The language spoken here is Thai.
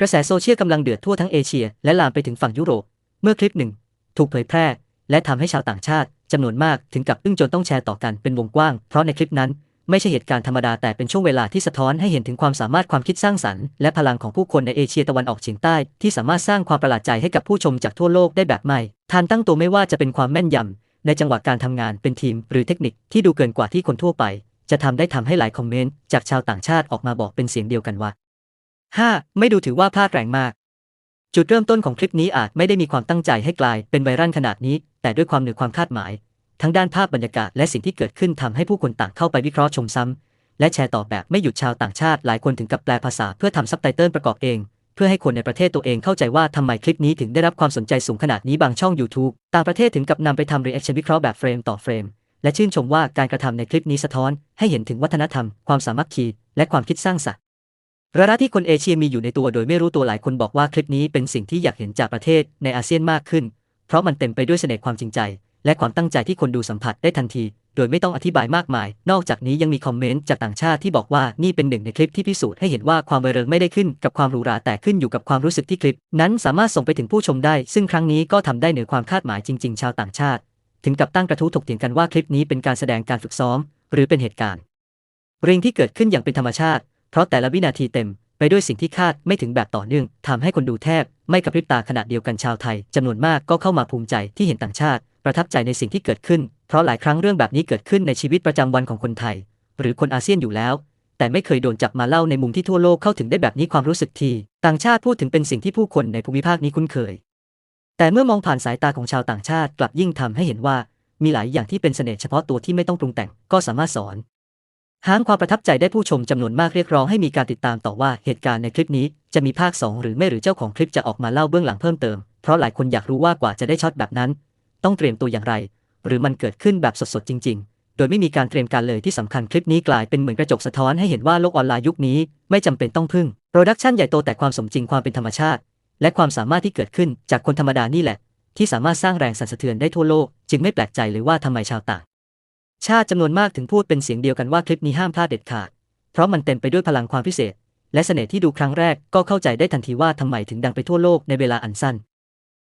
กระแสโซเชียลกำลังเดือดทั่วทั้งเอเชีย และลามไปถึงฝั่งยุโรป เมื่อคลิปหนึ่ง ถูกเผยแพร่ และทำให้ชาวต่างชาติจำนวนมากถึงกับอึ้งจนต้องแชร์ต่อกันเป็นวงกว้าง เพราะในคลิปนั้น ไม่ใช่เหตุการณ์ธรรมดาแต่เป็นช่วงเวลาที่สะท้อนให้เห็นถึงความสามารถความคิดสร้างสรรค์ และพลังของผู้คนในเอเชียตะวันออกเฉียงใต้ ที่สามารถสร้างความประหลาดใจให้กับผู้ชมจากทั่วโลกได้แบบไม่ทันตั้งตัวไม่ว่าจะเป็นความแม่นยำในจังหวะการทำงานเป็นทีม หรือเทคนิคที่ดูเกินกว่าที่คนทั่วไป จะทำได้ทำให้หลายคอมเมนต์จากชาวต่างชาติออกมาบอกเป็นเสียงเดียวกันว่า 5. ไม่ดูถือว่าพลาดแรงมาก จุดเริ่มต้นของคลิปนี้อาจไม่ได้มีความตั้งใจให้กลายเป็นไวรัลขนาดนี้ แต่ด้วยความเหนือความคาดหมาย ทั้งด้านภาพบรรยากาศและสิ่งที่เกิดขึ้นทำให้ผู้คนต่างเข้าไปวิเคราะห์ชมซ้ำและแชร์ต่อแบบไม่หยุดชาวต่างชาติหลายคนถึงกับแปลภาษาเพื่อทำซับไตเติลประกอบเอง เพื่อให้คนในประเทศตัวเองเข้าใจว่าทำไมคลิปนี้ถึงได้รับความสนใจสูงขนาดนี้บางช่อง YouTube ต่างประเทศถึงกับนำไปทำรีแอคชั่นวิเคราะห์แบบเฟรมต่อเฟรมและชื่นชมว่าการกระทำในคลิปนี้สะท้อน ให้เห็นถึงวัฒนธรรม ความสามัคคี และความคิดสร้างสรรค์ ระดับที่คนเอเชียมีอยู่ในตัวโดยไม่รู้ตัวหลายคนบอกว่าคลิปนี้เป็นสิ่งที่อยากเห็นจากประเทศในอาเซียนมากขึ้น เพราะมันเต็มไปด้วยเสน่ห์ความจริงใจ และความตั้งใจที่คนดูสัมผัสได้ทันที โดยไม่ต้องอธิบายมากมาย นอกจากนี้ยังมีคอมเมนต์จากต่างชาติที่บอกว่านี่เป็นหนึ่งในคลิปที่พิสูจน์ให้เห็นว่าความเบริงไม่ได้ขึ้นกับความหรูหราแต่ขึ้นอยู่กับความรู้สึกที่คลิป นั้นสามารถส่งไปถึงผู้ชมได้ ซึ่งครั้งนี้ก็ทำได้เหนือความคาดหมายจริง ๆ ชาวต่างชาติ ถึงกับตั้งกระทู้ถกเถียงกันว่าคลิปนี้เป็นการแสดงการฝึกซ้อม หรือเป็นเหตุการณ์ริงที่เกิดขึ้นอย่างเป็นธรรมชาติ เพราะแต่ละวินาทีเต็มไปด้วยสิ่งที่คาดไม่ถึงแบบต่อเนื่องทำให้คนดูแทบ ไม่กระพริบตาขณะเดียวกันชาวไทยจำนวนมากก็เข้ามาภูมิใจที่เห็นต่างชาติ ประทับใจในสิ่งที่เกิดขึ้น เพราะหลายครั้งเรื่องแบบนี้เกิดขึ้นในชีวิตประจำวันของคนไทย หรือคนอาเซียนอยู่แล้ว แต่ไม่เคยโดนจับมาเล่าในมุมที่ทั่วโลกเข้าถึงได้แบบนี้ความรู้สึกทีต่างชาติพูดถึงเป็นสิ่งที่ผู้คนในภูมิภาคนี้คุ้นเคย แต่เมื่อมองผ่านสายตาของชาวต่างชาติกลับยิ่งทำให้เห็นว่า มีหลายอย่างที่เป็นเสน่ห์เฉพาะตัวที่ไม่ต้องปรุงแต่งก็สามารถสอน หางความประทับใจได้ผู้ชมจำนวนมากเรียกร้องให้มีการติดตามต่อว่าเหตุการณ์ในคลิปนี้จะมีภาค 2 หรือไม่หรือเจ้าของคลิปจะออกมาเล่าเบื้องหลังเพิ่มเติม เพราะหลายคนอยากรู้ว่ากว่าจะได้ช็อตแบบนั้น ต้องเตรียมตัวอย่างไร หรือมันเกิดขึ้นแบบสดๆจริง ๆ โดยไม่มีการเตรียมการเลยที่สำคัญคลิปนี้กลายเป็นเหมือนกระจกสะท้อนให้เห็นว่าโลกออนไลน์ยุคนี้ไม่จำเป็นต้องพึ่งโปรดักชันใหญ่โตแต่ความสมจริงความเป็นธรรมชาติ และความสามารถที่เกิดขึ้นจากคนธรรมดานี่แหละ ที่สามารถสร้างแรงสั่นสะเทือนได้ทั่วโลก จึงไม่แปลกใจเลยว่าทำไมชาวต่าง ชาติจำนวนมากถึงพูดเป็นเสียงเดียวกันว่าคลิปนี้ห้ามพลาดเด็ดขาด เพราะมันเต็มไปด้วยพลังความพิเศษ และเสน่ห์ที่ดูครั้งแรกก็เข้าใจได้ทันทีว่าทำไมถึงดังไปทั่วโลกในเวลาอันสั้น